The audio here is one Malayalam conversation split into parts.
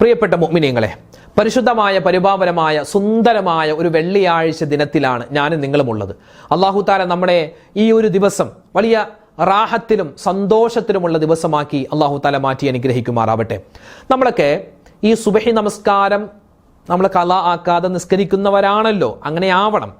പ്രിയപ്പെട്ട മുഅ്മിനീങ്ങളെ പരിശുദ്ധമായ പരിപാവനമായ സുന്ദരമായ ഒരു വെള്ളിയാഴ്ച ദിനത്തിലാണ് ഞാനും നിങ്ങളുമുള്ളത്. അള്ളാഹു താല നമ്മുടെ ഈ ഒരു ദിവസം വലിയ റാഹത്തിലും സന്തോഷത്തിലുമുള്ള ദിവസമാക്കി അള്ളാഹു താല മാറ്റി അനുഗ്രഹിക്കുമാറാവട്ടെ. നമ്മളൊക്കെ ഈ സുബഹി നമസ്കാരം നമ്മൾ കല ആക്കാതെ നിസ്കരിക്കുന്നവരാണല്ലോ അങ്ങനെ ആവണം.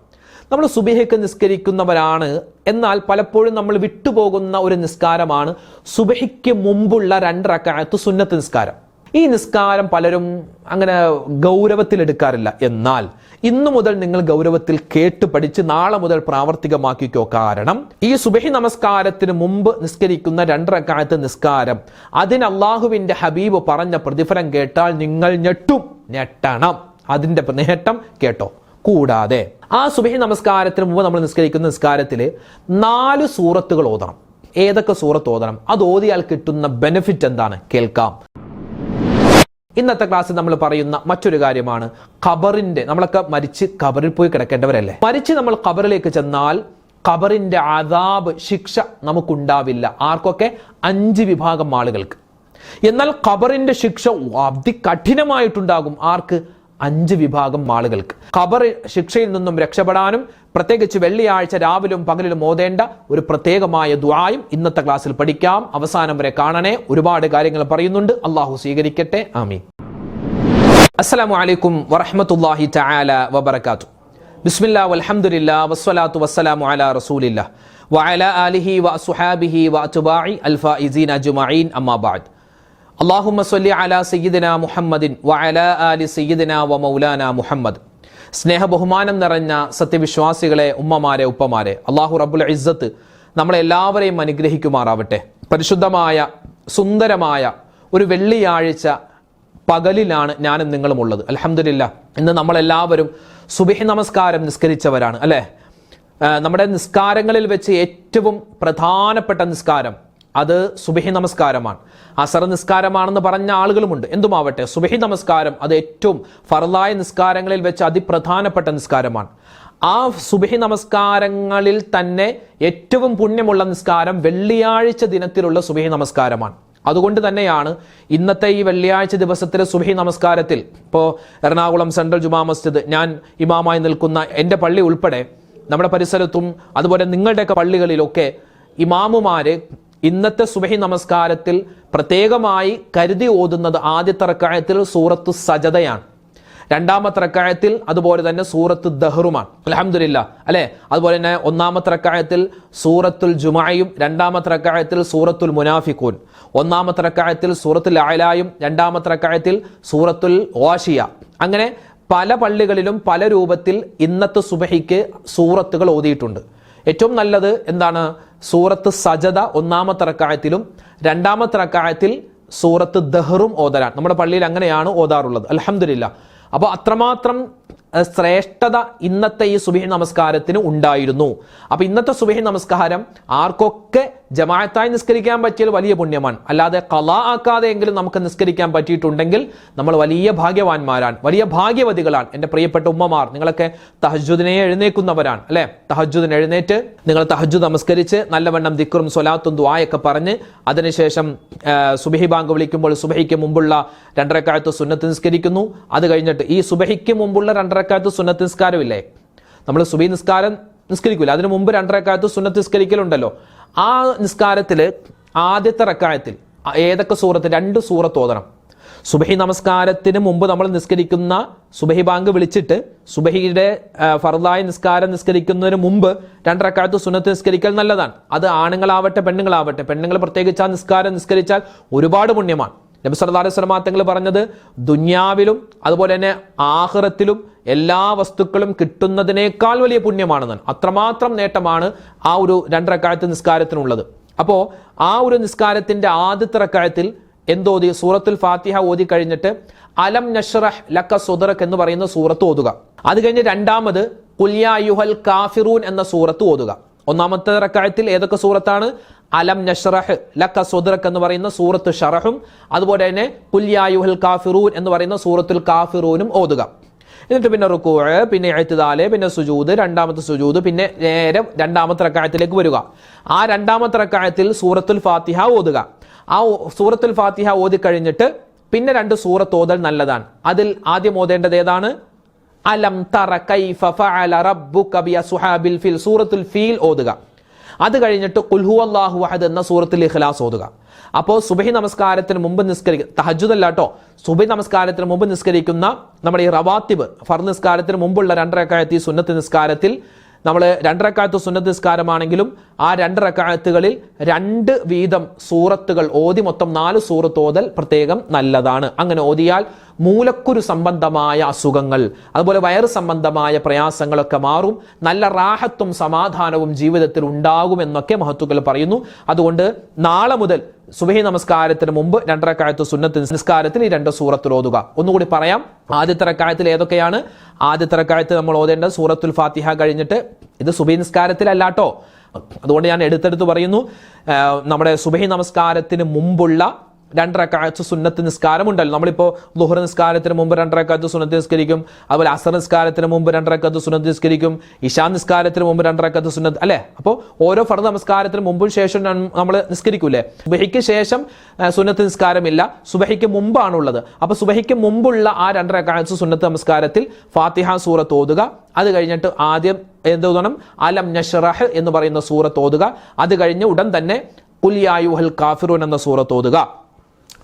നമ്മൾ സുബഹിക്ക് നിസ്കരിക്കുന്നവരാണ് എന്നാൽ പലപ്പോഴും നമ്മൾ വിട്ടുപോകുന്ന ഒരു നിസ്കാരമാണ് സുബഹിക്ക് മുമ്പുള്ള രണ്ടറക്കാലത്ത് സുന്നത്ത് നിസ്കാരം. ഈ നിസ്കാരം പലരും അങ്ങനെ ഗൗരവത്തിലെടുക്കാറില്ല എന്നാൽ ഇന്നു മുതൽ നിങ്ങൾ ഗൗരവത്തിൽ കേട്ട് പഠിച്ച് നാളെ മുതൽ പ്രാവർത്തികമാക്കിക്കോ. കാരണം ഈ സുബഹി നമസ്കാരത്തിന് മുമ്പ് നിസ്കരിക്കുന്ന രണ്ടരക്കാലത്ത് നിസ്കാരം. അതിന് അള്ളാഹുവിന്റെ ഹബീബ് പറഞ്ഞ പ്രതിഫലം കേട്ടാൽ നിങ്ങൾ ഞെട്ടും. ഞെട്ടണം. അതിന്റെ നേട്ടം കേട്ടോ. കൂടാതെ ആ സുബഹി നമസ്കാരത്തിന് മുമ്പ് നമ്മൾ നിസ്കരിക്കുന്ന നിസ്കാരത്തിൽ നാല് സൂറത്തുകൾ ഓതണം. ഏതൊക്കെ സൂറത്ത് ഓതണം? അത് ഓതിയാൽ കിട്ടുന്ന ബെനിഫിറ്റ് എന്താണ്? കേൾക്കാം. ഇന്നത്തെ ക്ലാസ്സിൽ നമ്മൾ പറയുന്ന മറ്റൊരു കാര്യമാണ് ഖബറിന്റെ നമ്മളൊക്കെ മരിച്ച് ഖബറിൽ പോയി കിടക്കേണ്ടവരല്ലേ? മരിച്ച് നമ്മൾ ഖബറിലേക്ക് ചെന്നാൽ ഖബറിന്റെ അതാബ് ശിക്ഷ നമുക്കുണ്ടാവില്ല. ആർക്കൊക്കെ? അഞ്ച് വിഭാഗം ആളുകൾക്ക്. എന്നാൽ ഖബറിന്റെ ശിക്ഷ അതികഠിനമായിട്ടുണ്ടാകും ആർക്ക്? അഞ്ച് വിഭാഗം ആളുകൾക്ക്. ഖബർ ശിക്ഷയിൽ നിന്നും രക്ഷപ്പെടാനും പ്രത്യേകിച്ച് വെള്ളിയാഴ്ച രാവിലും പകലിലും ഓതേണ്ട ഒരു പ്രത്യേകമായ ദുആയും ഇന്നത്തെ ക്ലാസ്സിൽ പഠിക്കാം. അവസാനം വരെ കാണണേ. ഒരുപാട് കാര്യങ്ങൾ പറയുന്നുണ്ട്. അള്ളാഹു സ്വീകരിക്കട്ടെ. ആമീൻ. അസ്സലാമു അലൈക്കും വറഹ്മത്തുള്ളാഹി തആല വബറകാതു ബിസ്മില്ലാ വൽഹംദുലില്ലാ വസ്സലാത്തു വസ്സലാമു അലാ റസൂലില്ല വഅലാ ആലിഹി വഅസ്ഹാബിഹി വഅത്ബാഇ അൽഫായിസീന അജ്മഈൻ. അമ്മാ ബഅദ്. അള്ളാഹുമ്മ സ്വല്ലി അലാ സയ്യിദിന മുഹമ്മദിൻ വഅലാ ആലി സയ്യിദിന മൗലാന മുഹമ്മദ്. സ്നേഹ ബഹുമാനം നിറഞ്ഞ സത്യവിശ്വാസികളെ ഉമ്മമാരെ ഉപ്പമാരെ അള്ളാഹു റബുൽ ഇസ്സത്ത് നമ്മളെ എല്ലാവരെയും അനുഗ്രഹിക്കുമാറാവട്ടെ. പരിശുദ്ധമായ സുന്ദരമായ ഒരു വെള്ളിയാഴ്ച പകലിലാണ് ഞാനും നിങ്ങളും ഉള്ളത്. അലഹമില്ല ഇന്ന് നമ്മളെല്ലാവരും സുബിഹി നമസ്കാരം നിസ്കരിച്ചവരാണ് അല്ലേ? നമ്മുടെ നിസ്കാരങ്ങളിൽ വെച്ച് ഏറ്റവും പ്രധാനപ്പെട്ട നിസ്കാരം അത് സുബഹി നമസ്കാരമാണ്. അസർ നിസ്കാരമാണെന്ന് പറഞ്ഞ ആളുകളുമുണ്ട്. എന്തുമാവട്ടെ സുബഹി നമസ്കാരം അത് ഏറ്റവും ഫറലായ നിസ്കാരങ്ങളിൽ വെച്ച് അതിപ്രധാനപ്പെട്ട നിസ്കാരമാണ്. ആ സുബഹി നമസ്കാരങ്ങളിൽ തന്നെ ഏറ്റവും പുണ്യമുള്ള നിസ്കാരം വെള്ളിയാഴ്ച ദിനത്തിലുള്ള സുബഹി നമസ്കാരമാണ്. അതുകൊണ്ട് തന്നെയാണ് ഇന്നത്തെ ഈ വെള്ളിയാഴ്ച ദിവസത്തിലെ സുബഹി നമസ്കാരത്തിൽ ഇപ്പോൾ എറണാകുളം സെൻട്രൽ ജുമാ മസ്ജിദ് ഞാൻ ഇമാമായി നിൽക്കുന്ന എന്റെ പള്ളി ഉൾപ്പെടെ നമ്മുടെ പരിസരത്തും അതുപോലെ നിങ്ങളുടെയൊക്കെ പള്ളികളിലൊക്കെ ഇമാമുമാര് ഇന്നത്തെ സുബഹി നമസ്കാരത്തിൽ പ്രത്യേകമായി കരുതി ഓതുന്നത് ആദ്യത്തെ റക്കായത്തിൽ സൂറത്ത് സജതയാണ് രണ്ടാമത്തെ റക്കായത്തിൽ അതുപോലെ തന്നെ സൂറത്ത് ദഹ്റുമാണ്. അലഹമില്ല അല്ലെ? അതുപോലെ തന്നെ ഒന്നാമത്തെ റക്കായത്തിൽ സൂറത്തുൽ ജുമായും രണ്ടാമത്തെ റക്കായത്തിൽ സൂറത്തുൽ മുനാഫിഖൂൻ ഒന്നാമത്തെ റക്കായത്തിൽ സൂറത്തുൽ അയലായും രണ്ടാമത്തെ റക്കായത്തിൽ സൂറത്തുൽ വാഷിയ അങ്ങനെ പല പള്ളികളിലും പല രൂപത്തിൽ ഇന്നത്തെ സുബഹിക്ക് സൂറത്തുകൾ ഓതിയിട്ടുണ്ട്. ഏറ്റവും നല്ലത് എന്താണ്? സൂറത്ത് സജദ ഒന്നാമത്തെ റക്കായത്തിലും രണ്ടാമത്തെ റക്കായത്തിൽ സൂറത്ത് ദഹറും ഓതരാൻ നമ്മുടെ പള്ളിയിൽ അങ്ങനെയാണ് ഓതാറുള്ളത്. അലഹമില്ല അപ്പോൾ അത്രമാത്രം ശ്രേഷ്ഠത ഇന്നത്തെ ഈ സുബഹി നമസ്കാരത്തിന് ഉണ്ടായിരുന്നു. അപ്പൊ ഇന്നത്തെ സുബഹി നമസ്കാരം ആർക്കൊക്കെ ജമാഅത്തായി നിസ്കരിക്കാൻ പറ്റിയാൽ വലിയ പുണ്യമാണ്. അല്ലാതെ കലാ ആക്കാതെ എങ്കിലും നമുക്ക് നിസ്കരിക്കാൻ പറ്റിയിട്ടുണ്ടെങ്കിൽ നമ്മൾ വലിയ ഭാഗ്യവാന്മാരാണ് വലിയ ഭാഗ്യവതികളാണ്. എന്റെ പ്രിയപ്പെട്ട ഉമ്മമാർ നിങ്ങളൊക്കെ തഹജുദിനെ എഴുന്നേക്കുന്നവരാണ് അല്ലെ? തഹജുദിന് എഴുന്നേറ്റ് നിങ്ങൾ തഹജു നമസ്കരിച്ച് നല്ലവണ്ണം ദിക്റും സ്വലാത്തും ദ്വായൊക്കെ പറഞ്ഞ് അതിനുശേഷം സുബഹി ബാങ്ക് വിളിക്കുമ്പോൾ സുബഹിക്ക് മുമ്പുള്ള രണ്ടരക്കാലത്ത് സുന്നത്ത് നിസ്കരിക്കുന്നു. അത് കഴിഞ്ഞിട്ട് ഈ സുബഹിക്ക് മുമ്പുള്ള രണ്ടരക്കാലത്ത് സുന്നത്ത് നിസ്കാരമില്ലേ നമ്മൾ സുബി നിസ്കാരം നിസ്കരിക്കില്ല അതിനു മുമ്പ് രണ്ടരക്കാലത്ത് സുന്നത്ത് നിസ്കരിക്കലുണ്ടല്ലോ ആ നിസ്കാരത്തിൽ ആദ്യത്തെ റക്കായത്തിൽ ഏതൊക്കെ സൂറത്ത്? രണ്ട് സൂറത്ത് ഓതണം. സുബഹി നമസ്കാരത്തിന് മുമ്പ് നമ്മൾ നിസ്കരിക്കുന്ന സുബഹി ബാങ്ക് വിളിച്ചിട്ട് സുബഹിയുടെ ഫർദായ നിസ്കാരം നിസ്കരിക്കുന്നതിന് മുമ്പ് രണ്ടരക്കാലത്ത് സുന്നത്ത് നിസ്കരിക്കൽ നല്ലതാണ്. അത് ആണുങ്ങളാവട്ടെ പെണ്ണുങ്ങളാവട്ടെ. പെണ്ണുങ്ങൾ പ്രത്യേകിച്ച് ആ നിസ്കാരം നിസ്കരിച്ചാൽ ഒരുപാട് പുണ്യമാണ്. നബി വസല്ലം തങ്ങൾ പറഞ്ഞത് ദുന്യാവിലും അതുപോലെ തന്നെ ആഹ്റത്തിലും എല്ലാ വസ്തുക്കളും കിട്ടുന്നതിനേക്കാൾ വലിയ പുണ്യമാണെന്ന് അത്രമാത്രം നേട്ടമാണ് ആ ഒരു രണ്ടരക്കാലത്ത് നിസ്കാരത്തിനുള്ളത്. അപ്പോൾ ആ ഒരു നിസ്കാരത്തിന്റെ ആദ്യത്തെ റക്കാലത്തിൽ എന്തോതി സൂറത്തുൽ ഫാത്തിഹ ഓതി കഴിഞ്ഞിട്ട് അലം നഷ്റഹ് ലക്ക സുദറക് എന്ന് പറയുന്ന സൂറത്ത് ഓതുക. അത് കഴിഞ്ഞ് രണ്ടാമത് കുല്യായുഹൽ കാഫിറൂൻ എന്ന സൂറത്ത് ഓതുക. ഒന്നാമത്തെ റക്കായത്തിൽ ഏതൊക്കെ സൂറത്താണ്? അലം നഷ്റഹ് ലക്ക സുദറക് എന്ന് പറയുന്ന സൂറത്ത് ഷറഹും അതുപോലെ തന്നെ കുല്യായുഹൽ കാഫിറൂൻ എന്ന് പറയുന്ന സൂറത്തുൽ കാഫിറൂനും ഓതുക. എന്നിട്ട് പിന്നെ റുക്കൂ പിന്നെ എഴുത്തുതാൽ പിന്നെ സുജൂദ് രണ്ടാമത്തെ സുജൂദ് പിന്നെ നേരെ രണ്ടാമത്തെ റക്കായത്തിലേക്ക് വരിക. ആ രണ്ടാമത്തെ റക്കായത്തിൽ സൂറത്തുൽ ഫാത്തിഹ ഓതുക. ആ സൂറത്തുൽ ഫാത്തിഹ ഓതി കഴിഞ്ഞിട്ട് പിന്നെ രണ്ട് സൂറത്ത് ഓതൽ നല്ലതാണ്. അതിൽ ആദ്യം ഓതേണ്ടത് ഏതാണ്? അലം തറ കൈഫ ഫഅല റബ്ബുക ബിഅസ്ഹാബിൽ ഫീൽ സൂറത്തുൽ ഫീൽ ഓതുക. അത് കഴിഞ്ഞിട്ട് കുൽഹു അള്ളാഹു വഹദ് എന്ന സൂറത്തിൽ ഇഖ്ലാസ് ഓതുക. അപ്പോൾ സുബഹി നമസ്കാരത്തിന് മുമ്പ് നിസ്കരിക്കുക തഹജുദല്ല കേട്ടോ സുബഹി നമസ്കാരത്തിന് മുമ്പ് നിസ്കരിക്കുന്ന നമ്മുടെ ഈ റവാത്തിബ് ഫർ നിസ്കാരത്തിന് മുമ്പുള്ള രണ്ടരക്കായത്തി സുന്നത്ത് നിസ്കാരത്തിൽ നമ്മൾ രണ്ടരക്കാലത്ത് സുന്നത്ത് നിസ്കാരമാണെങ്കിലും ആ രണ്ടരക്കാലത്തുകളിൽ രണ്ട് വീതം സൂറത്തുകൾ ഓതി മൊത്തം നാല് സൂറത്ത് ഓതൽ പ്രത്യേകം നല്ലതാണ്. അങ്ങനെ ഓതിയാൽ മൂലക്കുരു സംബന്ധമായ അസുഖങ്ങൾ അതുപോലെ വയറ് സംബന്ധമായ പ്രയാസങ്ങളൊക്കെ മാറും. നല്ല റാഹത്തും സമാധാനവും ജീവിതത്തിൽ ഉണ്ടാകുമെന്നൊക്കെ മഹത്തുക്കൾ പറയുന്നു. അതുകൊണ്ട് നാളെ മുതൽ സുബഹി നമസ്കാരത്തിന് മുമ്പ് രണ്ടരക്കാലത്ത് സുന്നത്ത് നമസ്കാരത്തിൽ ഈ രണ്ട് സൂറത്തിൽ ഓതുക. ഒന്നുകൂടി പറയാം. ആദ്യത്തെ റക്കായത്തിൽ ഏതൊക്കെയാണ്? ആദ്യത്തെ റക്കായത്ത് നമ്മൾ ഓതേണ്ട സൂറത്തുൽ ഫാത്തിഹ കഴിഞ്ഞിട്ട് ഇത് സുബഹി നിസ്കാരത്തിലല്ലാട്ടോ. അതുകൊണ്ട് ഞാൻ എടുത്തെടുത്ത് പറയുന്നു. നമ്മുടെ സുബഹി നമസ്കാരത്തിന് മുമ്പുള്ള രണ്ടരക്കാഴ്ച സുന്നത്ത് നിസ്കാരമുണ്ടല്ലോ. നമ്മളിപ്പോൾ ലുഹർ നിസ്കാരത്തിന് മുമ്പ് രണ്ടരക്കാലത്ത് സുന്നത്ത് നിസ്കരിക്കും അതുപോലെ അസർ നിസ്കാരത്തിന് മുമ്പ് രണ്ടരക്കാലത്ത് സുന്നത്ത് നിസ്കരിക്കും ഇഷാ നിസ്കാരത്തിന് മുമ്പ് രണ്ടരക്കാലത്ത് സുന്നത്ത് അല്ലേ? അപ്പോൾ ഓരോ ഫർദ് നമസ്കാരത്തിന് മുമ്പും ശേഷം നമ്മൾ നിസ്കരിക്കൂലേ? സുബഹിക്ക് ശേഷം സുന്നത്ത് നിസ്കാരമില്ല. സുബഹിക്ക് മുമ്പാണുള്ളത്. അപ്പോൾ സുബഹിക്ക് മുമ്പുള്ള ആ രണ്ടരക്കാഴ്ച സുന്നത്ത് നമസ്കാരത്തിൽ ഫാത്തിഹ സൂറത്ത് ഓതുക. അത് കഴിഞ്ഞിട്ട് ആദ്യം എന്ത് തോന്നണം അലം നഷറഹ് എന്ന് പറയുന്ന സൂറത്ത് ഓതുക. അത് കഴിഞ്ഞ് ഉടൻ തന്നെ കുല്യായുഹൽ കാഫിറൂൻ എന്ന സൂറത്ത് ഓതുക.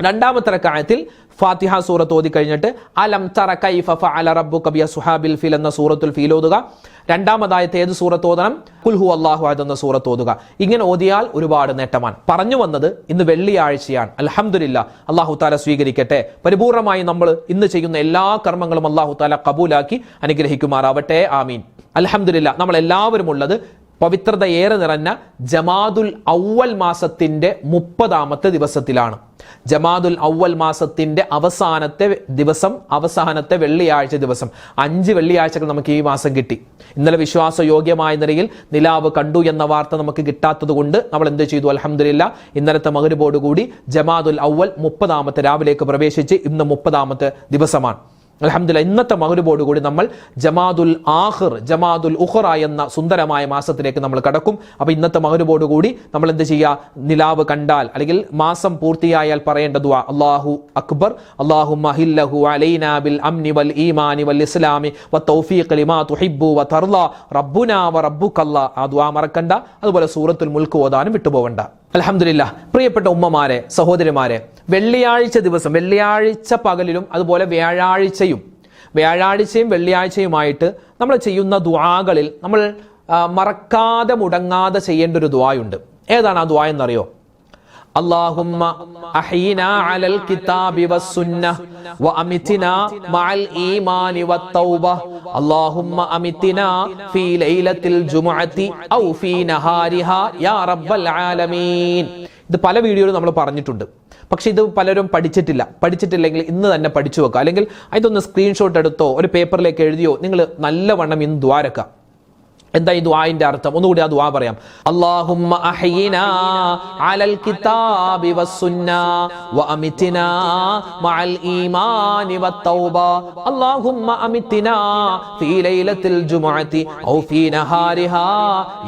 രണ്ടാമത്തെ റക്കായത്തിൽ ഫാത്തിഹ സൂറത്ത് ഓതി കഴിഞ്ഞിട്ട് അലം തറ കൈഫ അല റബ്ബു കബിയ സുഹാബിൽ ഫിൽ എന്ന സൂറത്തുൽ ഫീൽ ഓതുക. രണ്ടാമതായത്ത് ഏത് സൂറത്ത് ഓതണം? കുൽഹു അള്ളാഹു അഹദ് എന്ന സൂറത്ത് ഓതുക. ഇങ്ങനെ ഓതിയാൽ ഒരുപാട് നേട്ടമാണ്. പറഞ്ഞു വന്നത് ഇന്ന് വെള്ളിയാഴ്ചയാണ്. അലഹമുല്ല അള്ളാഹു താല സ്വീകരിക്കട്ടെ. പരിപൂർണമായി നമ്മൾ ഇന്ന് ചെയ്യുന്ന എല്ലാ കർമ്മങ്ങളും അള്ളാഹു താല കബൂലാക്കി അനുഗ്രഹിക്കുമാറാവട്ടെ. ആമീൻ. അൽഹംദുലില്ലാ നമ്മൾ എല്ലാവരും ഉള്ളത് പവിത്രത ഏറെ നിറഞ്ഞ ജമാതുൽ ഔവൽ മാസത്തിന്റെ മുപ്പതാമത്തെ ദിവസത്തിലാണ്. ജമാതുൽ ഔവൽ മാസത്തിന്റെ അവസാനത്തെ ദിവസം അവസാനത്തെ വെള്ളിയാഴ്ച ദിവസം. അഞ്ച് വെള്ളിയാഴ്ചകൾ നമുക്ക് ഈ മാസം കിട്ടി. ഇന്നലെ വിശ്വാസയോഗ്യമായ നിലയിൽ നിലാവ് കണ്ടു എന്ന വാർത്ത നമുക്ക് കിട്ടാത്തത് കൊണ്ട് നമ്മൾ എന്ത് ചെയ്തു? അലഹമില്ല ഇന്നലത്തെ മകരുബോടുകൂടി ജമാതുൽ ഔവൽ മുപ്പതാമത്തെ രാവിലേക്ക് പ്രവേശിച്ച് ഇന്ന് മുപ്പതാമത്തെ ദിവസമാണ്. അലഹമില്ല ഇന്നത്തെ മകരുബോട് കൂടി നമ്മൾ ജമാദുൽ ആഹിർ ജമാദുൽ ഉഖറ എന്ന സുന്ദരമായ മാസത്തിലേക്ക് നമ്മൾ കടക്കും. അപ്പോൾ ഇന്നത്തെ മകരുബോട് കൂടി നമ്മൾ എന്ത് ചെയ്യുക നിലാവ് കണ്ടാൽ അല്ലെങ്കിൽ മാസം പൂർത്തിയായാൽ പറയേണ്ട ദുആ അല്ലാഹു അക്ബർ അള്ളാഹു മഹില്ലഹു അലൈനാ ബിൽ അംനി വൽ ഈമാനി വൽ ഇസ്ലാമി വ തൗഫീഖ് ലിമാ തുഹിബ്ബു വ തർല റബ്ബുനാ വ ആ ദുആ മറക്കണ്ട അതുപോലെ സൂറത്തുൽ മുൽക്ക് ഓതാനും വിട്ടുപോകണ്ട അലഹമില്ല പ്രിയപ്പെട്ട ഉമ്മമാരെ സഹോദരിമാരെ വെള്ളിയാഴ്ച ദിവസം വെള്ളിയാഴ്ച പകലിലും അതുപോലെ വ്യാഴാഴ്ചയും വ്യാഴാഴ്ചയും വെള്ളിയാഴ്ചയുമായിട്ട് നമ്മൾ ചെയ്യുന്ന ദുആകളിൽ നമ്മൾ മറക്കാതെ മുടങ്ങാതെ ചെയ്യേണ്ട ഒരു ദുആയുണ്ട്. ഏതാണ് ആ ദുആ എന്നറിയോ? اللهم أحينا على الكتاب والسنة وأمتنا مع الإيمان والتوبة اللهم أمتنا في ليلة الجمعة أو في نهارها يا رب العالمين ഇത് പല വീഡിയോയിലും നമ്മൾ പറഞ്ഞിട്ടുണ്ട് പക്ഷെ ഇത് പലരും പഠിച്ചിട്ടില്ല പഠിച്ചിട്ടില്ലെങ്കിൽ ഇന്ന് തന്നെ പഠിച്ചു വെക്കുക അല്ലെങ്കിൽ ഇതൊന്ന് സ്ക്രീൻഷോട്ട് എടുത്തോ ഒരു പേപ്പറിലേക്ക് എഴുതിയോ നിങ്ങൾ നല്ലവണ്ണം ഇന്ന് ദ്വാരക്കുക എന്താ ഈ ദുആന്റെ അർത്ഥം? ഒന്നുകൂടി ആ ദുആ പറയാം. അല്ലാഹുമ്മ അഹ്യിനാ അലൽ കിതാബി വഅമിതിനാ മഅൽ ഈമാനി അല്ലാഹുമ്മ അമിതിനാ ഫീ ലൈലത്തിൽ ജുമുഅതി ഔ ഫീ നഹാരിഹാ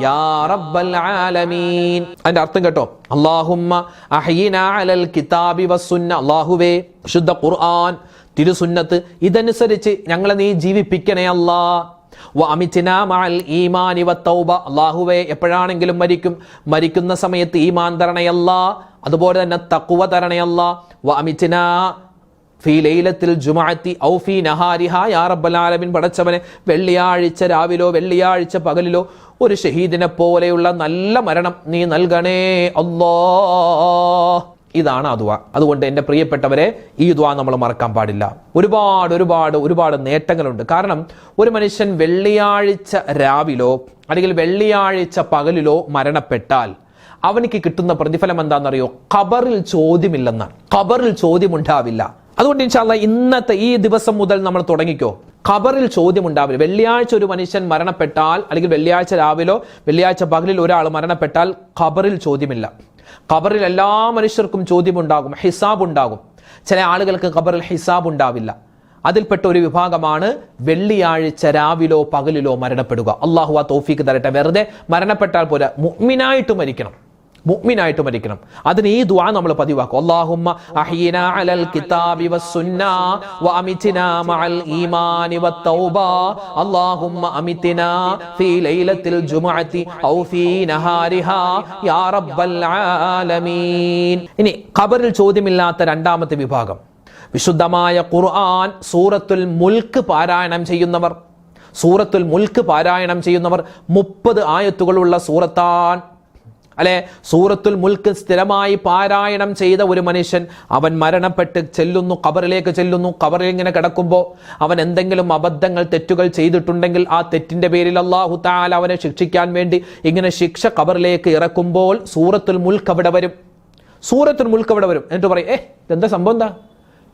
യാ റബ്ബൽ ആലമീൻ. അതിന്റെ അർത്ഥം കേട്ടോ. അല്ലാഹുമ്മ അഹ്യിനാ അലൽ കിതാബി അല്ലാഹുവേ ശുദ്ധ ഖുർആൻ തിരുസുന്നത്ത് ഇതനുസരിച്ച് ഞങ്ങളെ നീ ജീവിപ്പിക്കണേ അല്ലാ അല്ലാഹുവേ എപ്പോഴാണെങ്കിലും മരിക്കും. മരിക്കുന്ന സമയത്ത് ഈമാൻ തരണയല്ല. അതുപോലെ തന്നെ തക്കുവ തരണയല്ല. വഅമിത്നാ ഫീ ലൈലത്തിൽ ജുമാഅത്തി ഔ ഫീ നഹാരിഹ. യാ റബ്ബൽ ആലമീൻ പടച്ചവനെ വെള്ളിയാഴ്ച രാവിലോ വെള്ളിയാഴ്ച പകലിലോ ഒരു ഷഹീദിനെ പോലെയുള്ള നല്ല മരണം നീ നൽകണേ അല്ലാ. ഇതാണ് ആ അതുകൊണ്ട് എന്റെ പ്രിയപ്പെട്ടവരെ ഈ ദ്വാ നമ്മൾ മറക്കാൻ പാടില്ല. ഒരുപാട് ഒരുപാട് ഒരുപാട് നേട്ടങ്ങളുണ്ട്. കാരണം ഒരു മനുഷ്യൻ വെള്ളിയാഴ്ച രാവിലോ അല്ലെങ്കിൽ വെള്ളിയാഴ്ച പകലിലോ മരണപ്പെട്ടാൽ അവനിക്ക് കിട്ടുന്ന പ്രതിഫലം എന്താണെന്നറിയോ? ഖബറിൽ ചോദ്യമില്ലെന്നാണ് ഖബറിൽ ചോദ്യമുണ്ടാവില്ല. അതുകൊണ്ട് ഇൻഷാല്ല ഇന്നത്തെ ഈ ദിവസം മുതൽ നമ്മൾ തുടങ്ങിക്കോ. ഖബറിൽ ചോദ്യമുണ്ടാവില്ല. വെള്ളിയാഴ്ച ഒരു മനുഷ്യൻ മരണപ്പെട്ടാൽ അല്ലെങ്കിൽ വെള്ളിയാഴ്ച രാവിലോ വെള്ളിയാഴ്ച പകലിൽ ഒരാൾ മരണപ്പെട്ടാൽ ഖബറിൽ ചോദ്യമില്ല. ഖബറിൽ എല്ലാ മനുഷ്യർക്കും ചോദ്യമുണ്ടാകും ഹിസാബ് ഉണ്ടാകും ചില ആളുകൾക്ക് ഖബറിൽ ഹിസാബ് ഉണ്ടാവില്ല അതിൽപ്പെട്ട ഒരു വിഭാഗമാണ് വെള്ളിയാഴ്ച രാവിലോ പകലിലോ മരണപ്പെടുക. അള്ളാഹു ആ തോഫീക്ക് തരട്ടെ. വെറുതെ മരണപ്പെട്ടാൽ പോലെ മുഗ്മിനായിട്ട് മരിക്കണം. മുഅ്മിനായിട്ട് മരിക്കണം. അതിന് ഈ ദുആ നമ്മൾ പതിവാക്കും. അല്ലാഹുമ്മ അലൽ കിതാബി ഈമാനി അല്ലാഹുമ്മ ഫീ ലൈലത്തിൽ ജുമുഅതി ഔ ഫീ നഹാരിഹാ. യാ റബ്ബൽ ആലമീൻ. ഇനി ഖബറിൽ ചോദ്യമില്ലാത്ത രണ്ടാമത്തെ വിഭാഗം. വിശുദ്ധമായ ഖുർആൻ സൂറത്തുൽ മുൽക്ക് പാരായണം ചെയ്യുന്നവർ. സൂറത്തുൽ മുൽക്ക് പാരായണം ചെയ്യുന്നവർ മുപ്പത് ആയത്തുകളുള്ള സൂറത്താൻ അല്ലെ? സൂറത്തുൽ മുൽക്ക് സ്ഥിരമായി പാരായണം ചെയ്ത ഒരു മനുഷ്യൻ അവൻ മരണപ്പെട്ട് ചെല്ലുന്നു കബറിലേക്ക് ചെല്ലുന്നു. കബറിൽ ഇങ്ങനെ കിടക്കുമ്പോൾ അവൻ എന്തെങ്കിലും അബദ്ധങ്ങൾ തെറ്റുകൾ ചെയ്തിട്ടുണ്ടെങ്കിൽ ആ തെറ്റിന്റെ പേരിൽ അള്ളാഹു താല അവനെ ശിക്ഷിക്കാൻ വേണ്ടി ഇങ്ങനെ ശിക്ഷ കബറിലേക്ക് ഇറക്കുമ്പോൾ സൂറത്തുൽ മുൽക്ക് അവിടെ വരും. സൂറത്തുൽ മുൽക്ക് അവിടെ വരും. എന്നിട്ട് പറയും ഏ എന്താ സംഭവം എന്താ?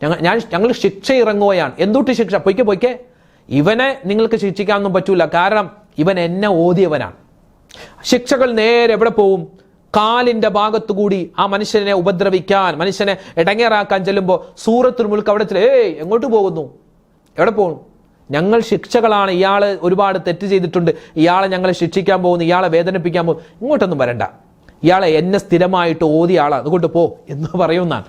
ഞങ്ങൾ ഞാൻ ഞങ്ങൾ ശിക്ഷ ഇറങ്ങുകയാണ്. എന്തുട്ട് ശിക്ഷ? പൊയ്ക്കെ പൊയ്ക്കെ. ഇവനെ നിങ്ങൾക്ക് ശിക്ഷിക്കാനൊന്നും പറ്റൂല. കാരണം ഇവൻ എന്നെ ഓതിയവനാണ്. ശിക്ഷകൾ നേരെ എവിടെ പോവും? കാലിന്റെ ഭാഗത്തുകൂടി ആ മനുഷ്യനെ ഉപദ്രവിക്കാൻ മനുഷ്യനെ ഇടങ്ങേറാക്കാൻ ചെല്ലുമ്പോൾ സൂറത്തുൽ മുൽക്ക് അവിടെ ചെല്ലും, ഏയ് എങ്ങോട്ട് പോകുന്നു? എവിടെ പോകുന്നു ഞങ്ങൾ ശിക്ഷകളാണ് ഇയാൾ ഒരുപാട് തെറ്റ് ചെയ്തിട്ടുണ്ട് ഇയാളെ ഞങ്ങളെ ശിക്ഷിക്കാൻ പോകുന്നു ഇയാളെ വേദനിപ്പിക്കാൻ പോകുന്നു. ഇങ്ങോട്ടൊന്നും വരണ്ട. ഇയാളെ എന്നെ സ്ഥിരമായിട്ട് ഓതിയ ആളാണ് അതുകൊണ്ട് പോ എന്ന് പറയുന്നതാണ്.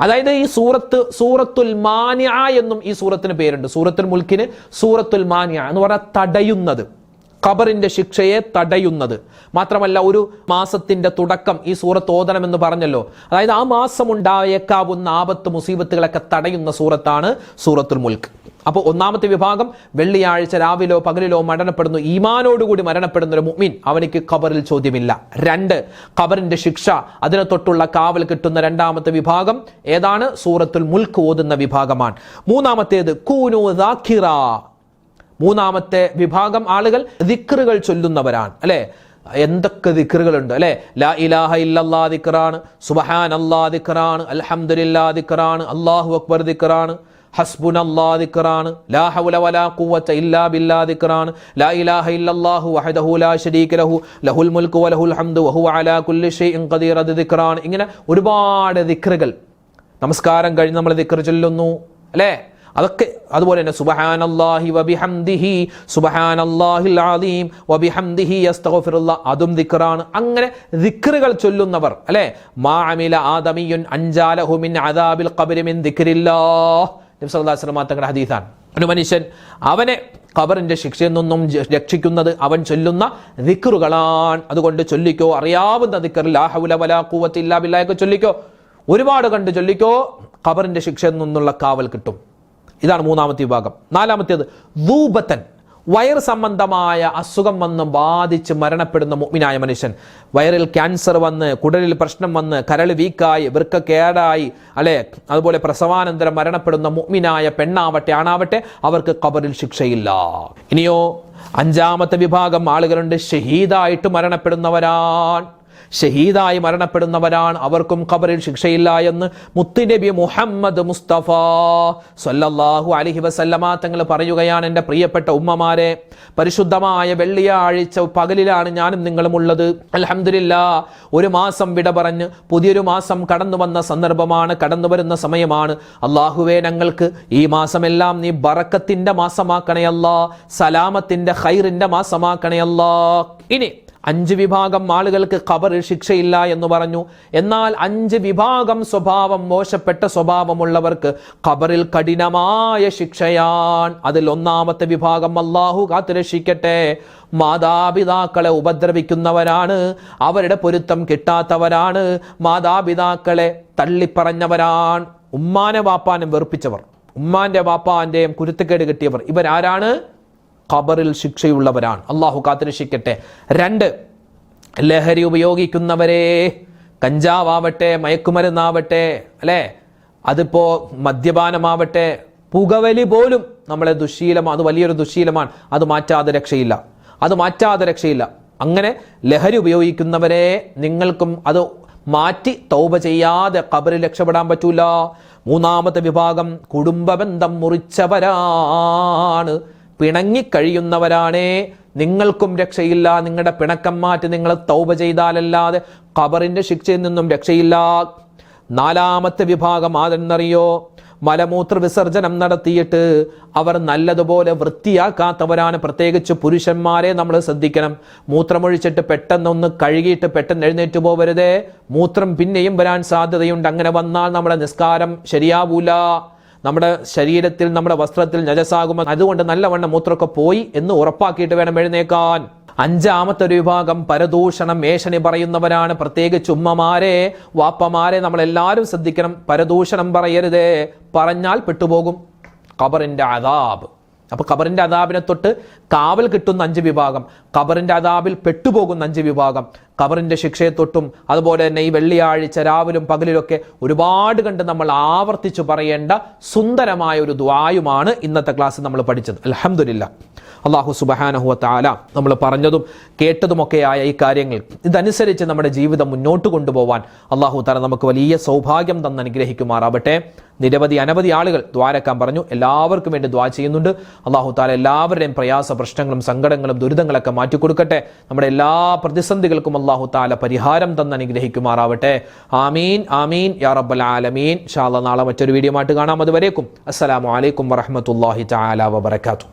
അതായത് ഈ സൂറത്ത് സൂറത്തുൽ മാനിയ എന്നും ഈ സൂറത്തിന് പേരുണ്ട്. സൂറത്തുൽ മുൽക്കിന് സൂറത്തുൽ മാനിയ എന്ന് പറഞ്ഞാൽ തടയുന്നത്. ഖബറിന്റെ ശിക്ഷയെ തടയുന്നത്. മാത്രമല്ല ഒരു മാസത്തിന്റെ തുടക്കം ഈ സൂറത്ത് എന്ന് പറഞ്ഞല്ലോ. അതായത് ആ മാസം ഉണ്ടായേക്കാവുന്ന ആപത്ത് മുസീബത്തുകളൊക്കെ തടയുന്ന സൂറത്താണ് സൂറത്തുൽ മുൽക്ക്. അപ്പോൾ ഒന്നാമത്തെ വിഭാഗം വെള്ളിയാഴ്ച രാവിലോ പകലിലോ മരണപ്പെടുന്നു. ഈമാനോടുകൂടി മരണപ്പെടുന്ന ഒരു മുഅ്മിൻ അവനിക്ക് ഖബറിൽ ചോദ്യമില്ല. രണ്ട് ഖബറിന്റെ ശിക്ഷ അതിനെ തൊട്ടുള്ള കാവൽ കിട്ടുന്ന രണ്ടാമത്തെ വിഭാഗം ഏതാണ്? സൂറത്തുൽ മുൽക്ക് ഓതുന്ന വിഭാഗമാണ്. മൂന്നാമത്തേത് കൂനു ദാഖിറ മൂന്നാമത്തെ വിഭാഗം ആളുകൾ ദിക്റുകൾ ചൊല്ലുന്നവരാണ് അല്ലേ? എന്തൊക്കെ ദിക്റുകളുണ്ട് അല്ലേ? ലാ ഇലാഹ ഇല്ലല്ലാ ദിക്റാണ് സുബഹാൻ അല്ലാ ദിക്റാണ് അൽഹംദുലില്ലാ ദിക്റാണ് അല്ലാഹു അക്ബർ ദിക്റാണ് ഹസ്ബുൻ അല്ലാ ദിക്റാണ് ലാ ഹൗല വലാ ഖുവത ഇല്ലാ ബില്ലാ ദിക്റാണ് ലാ ഇലാഹ ഇല്ലല്ലാഹു വഹദഹു ലാ ശരീക ലഹു ലഹുൽ മുൽക്കു വലഹുൽ ഹംദു വഹുവ അലാ കുല്ലി ഷൈഇൻ ഖദീർ അത് ദിക്റാണ്. ഇങ്ങനെ ഒരുപാട് ദിക്റുകൾ. നമസ്കാരം കഴിഞ്ഞ് നമ്മൾ ദിക്ർ ചൊല്ലുന്നു അല്ലേ? അതൊക്കെ അതുപോലെ തന്നെ സുബഹാനല്ലാഹി വബിഹംദിഹി സുബഹാനല്ലാഹിൽ അലീം വബിഹംദിഹി അസ്തഗ്ഫിറുല്ലാ അതും ദിക്റാണ്. അങ്ങനെ ദിക്റുകൾ ചൊല്ലുന്നവർ അല്ലേ? മാ അമില ആദമിയുൻ അൻജാലഹു മിൻ അദാബിൽ ഖബ്രി മിൻ ദിക്റില്ലാഹ് നബി സല്ലല്ലാഹു അലൈഹി വസല്ലം തങ്ങളുടെ ഹദീസാണ്. ഒരു മനുഷ്യൻ അവനെ ഖബറിന്റെ ശിക്ഷയിൽ നിന്നും രക്ഷിക്കുന്നത് അവൻ ചൊല്ലുന്ന ദിക്റുകളാണ്. അതുകൊണ്ട് ചൊല്ലിക്കോ അറിയാവുന്ന ദിക്ർ ലാ ഹൗല വലാ ബില്ലാഹ് ഒക്കെ ചൊല്ലിക്കോ. ഒരുപാട് കണ്ട് ചൊല്ലിക്കോ ഖബറിന്റെ ശിക്ഷയിൽ നിന്നുള്ള കാവൽ കിട്ടും. ഇതാണ് മൂന്നാമത്തെ വിഭാഗം. നാലാമത്തേത് ധൂപത്തൻ വയർ സംബന്ധമായ അസുഖം വന്ന് ബാധിച്ച് മരണപ്പെടുന്ന മുഗ്മിനായ മനുഷ്യൻ. വയറിൽ ക്യാൻസർ വന്ന് കുടലിൽ പ്രശ്നം വന്ന് കരൾ വീക്കായി വൃക്ക കേടായി അല്ലെ? അതുപോലെ പ്രസവാനന്തരം മരണപ്പെടുന്ന മുഗ്മിനായ പെണ്ണാവട്ടെ ആണാവട്ടെ അവർക്ക് കബറിൽ ശിക്ഷയില്ല. ഇനിയോ അഞ്ചാമത്തെ വിഭാഗം ആളുകളുണ്ട് ഷഹീദായിട്ട് മരണപ്പെടുന്നവരാണ്. ഷഹീദായി മരണപ്പെടുന്നവരാണ്. അവർക്കും ഖബറിൽ ശിക്ഷയില്ല എന്ന് മുത്തുനബി മുഹമ്മദ് മുസ്തഫ സല്ലല്ലാഹു അലൈഹി വസല്ലമ തങ്ങൾ പറയുകയാണ് എന്റെ പ്രിയപ്പെട്ട ഉമ്മമാരെ. പരിശുദ്ധമായ വെള്ളിയാഴ്ച പകലിലാണ് ഞാനും നിങ്ങളും ഉള്ളത്. അലഹമില്ല ഒരു മാസം വിട പറഞ്ഞ് പുതിയൊരു മാസം കടന്നു വന്ന സന്ദർഭമാണ് കടന്നു വരുന്ന സമയമാണ്. അള്ളാഹുവേ ഞങ്ങൾക്ക് ഈ മാസമെല്ലാം നീ ബറക്കത്തിന്റെ മാസമാക്കണയല്ലാ സലാമത്തിന്റെ ഖൈറിന്റെ മാസമാക്കണയല്ലാ ഇനി അഞ്ച് വിഭാഗം ആളുകൾക്ക് ഖബറിൽ ശിക്ഷയില്ല എന്ന് പറഞ്ഞു. എന്നാൽ അഞ്ച് വിഭാഗം സ്വഭാവം മോശപ്പെട്ട സ്വഭാവമുള്ളവർക്ക് ഖബറിൽ കഠിനമായ ശിക്ഷയാൻ അതിൽ ഒന്നാമത്തെ വിഭാഗം അള്ളാഹു കാത്തുരക്ഷിക്കട്ടെ. മാതാപിതാക്കളെ ഉപദ്രവിക്കുന്നവരാണ് അവരുടെ പൊരുത്തം കിട്ടാത്തവരാണ് മാതാപിതാക്കളെ തള്ളിപ്പറഞ്ഞവരാണ്. ഉമ്മാനെ വാപ്പാനും വെറുപ്പിച്ചവർ ഉമ്മാന്റെ വാപ്പാന്റെയും കുരുത്തക്കേട് കിട്ടിയവർ. ഇവരാരാണ്? ഖബറിൽ ശിക്ഷയുള്ളവരാണ്. അള്ളാഹു കാത്തിരക്ഷിക്കട്ടെ. രണ്ട് ലഹരി ഉപയോഗിക്കുന്നവരെ കഞ്ചാവാവട്ടെ മയക്കുമരുന്നാവട്ടെ അല്ലേ? അതിപ്പോ മദ്യപാനമാവട്ടെ പുകവലി പോലും നമ്മളെ ദുശീലമാണ് അത് വലിയൊരു ദുശീലമാണ്. അത് മാറ്റാതെ രക്ഷയില്ല. അത് മാറ്റാതെ രക്ഷയില്ല. അങ്ങനെ ലഹരി ഉപയോഗിക്കുന്നവരെ നിങ്ങൾക്കും അത് മാറ്റി തൗബ ചെയ്യാതെ കബറിൽ രക്ഷപ്പെടാൻ പറ്റൂല. മൂന്നാമത്തെ വിഭാഗം കുടുംബബന്ധം മുറിച്ചവരാണ്. പിണങ്ങിക്കഴിയുന്നവരാണേ. നിങ്ങൾക്കും രക്ഷയില്ല. നിങ്ങളുടെ പിണക്കം മാറ്റി നിങ്ങൾ തൗബ ചെയ്താലല്ലാതെ ഖബറിന്റെ ശിക്ഷയിൽ നിന്നും രക്ഷയില്ല. നാലാമത്തെ വിഭാഗം ആരെന്നറിയോ? മലമൂത്ര വിസർജനം നടത്തിയിട്ട് അവർ നല്ലതുപോലെ വൃത്തിയാക്കാത്തവരാണ്. പ്രത്യേകിച്ച് പുരുഷന്മാരെ നമ്മൾ ശ്രദ്ധിക്കണം. മൂത്രമൊഴിച്ചിട്ട് പെട്ടെന്നൊന്ന് കഴുകിയിട്ട് പെട്ടെന്ന് എഴുന്നേറ്റ് പോവരുതേ. മൂത്രം പിന്നെയും വരാൻ സാധ്യതയുണ്ട്. അങ്ങനെ വന്നാൽ നമ്മുടെ നിസ്കാരം ശരിയാവൂല. നമ്മുടെ ശരീരത്തിൽ നമ്മുടെ വസ്ത്രത്തിൽ നജസാകുമ്പോൾ അതുകൊണ്ട് നല്ലവണ്ണം മൂത്രമൊക്കെ പോയി എന്ന് ഉറപ്പാക്കിയിട്ട് വേണം എഴുന്നേക്കാൻ. അഞ്ചാമത്തെ ഒരു വിഭാഗം പരദൂഷണം മേശനി പറയുന്നവരാണ്. പ്രത്യേകിച്ച് ഉമ്മമാരെ വാപ്പമാരെ നമ്മൾ എല്ലാവരും ശ്രദ്ധിക്കണം. പരദൂഷണം പറയരുതേ. പറഞ്ഞാൽ പെട്ടുപോകും. ഖബറിന്റെ അതാബ് അപ്പൊ ഖബറിന്റെ അതാബിനെ തൊട്ട് കാവൽ കിട്ടുന്ന അഞ്ച് വിഭാഗം ഖബറിന്റെ അതാബിൽ പെട്ടുപോകുന്ന അഞ്ച് വിഭാഗം ഖബറിന്റെ ശിക്ഷയെ തൊട്ടും അതുപോലെ തന്നെ ഈ വെള്ളിയാഴ്ച രാവിലും പകലിലൊക്കെ ഒരുപാട് കണ്ട് നമ്മൾ ആവർത്തിച്ചു പറയേണ്ട സുന്ദരമായ ഒരു ദ്വായുമാണ് ഇന്നത്തെ ക്ലാസ് നമ്മൾ പഠിച്ചത്. അലഹമില്ല അള്ളാഹു സുബഹാനഹുവ താല നമ്മൾ പറഞ്ഞതും കേട്ടതുമൊക്കെ ആയ ഈ കാര്യങ്ങൾ. ഇതനുസരിച്ച് നമ്മുടെ ജീവിതം മുന്നോട്ട് കൊണ്ടുപോകാൻ അള്ളാഹു താല നമുക്ക് വലിയ സൗഭാഗ്യം തന്ന് അനുഗ്രഹിക്കുമാറാവട്ടെ. നിരവധി അനവധി ആളുകൾ ദ്വാരക്കാൻ പറഞ്ഞു. എല്ലാവർക്കും വേണ്ടി ദ്വാ ചെയ്യുന്നുണ്ട്. അള്ളാഹു താല എല്ലാവരുടെയും പ്രയാസ പ്രശ്നങ്ങളും സങ്കടങ്ങളും ദുരിതങ്ങളൊക്കെ മാറ്റിക്കൊടുക്കട്ടെ നമ്മുടെ എല്ലാ പ്രതിസന്ധികൾക്കും അള്ളാഹു താല പരിഹാരം തന്ന് അനുഗ്രഹിക്കുമാറാവട്ടെ. ആമീൻ ആമീൻ യാ റബ്ബൽ ആലമീൻ. ഷാ അല്ലാ നാളെ മറ്റൊരു വീഡിയോ ആയിട്ട് കാണാം. അതുവരേക്കും അസ്സലാമു അലൈക്കും വറഹമത്തല്ലാഹി താല വബറകാതുഹു.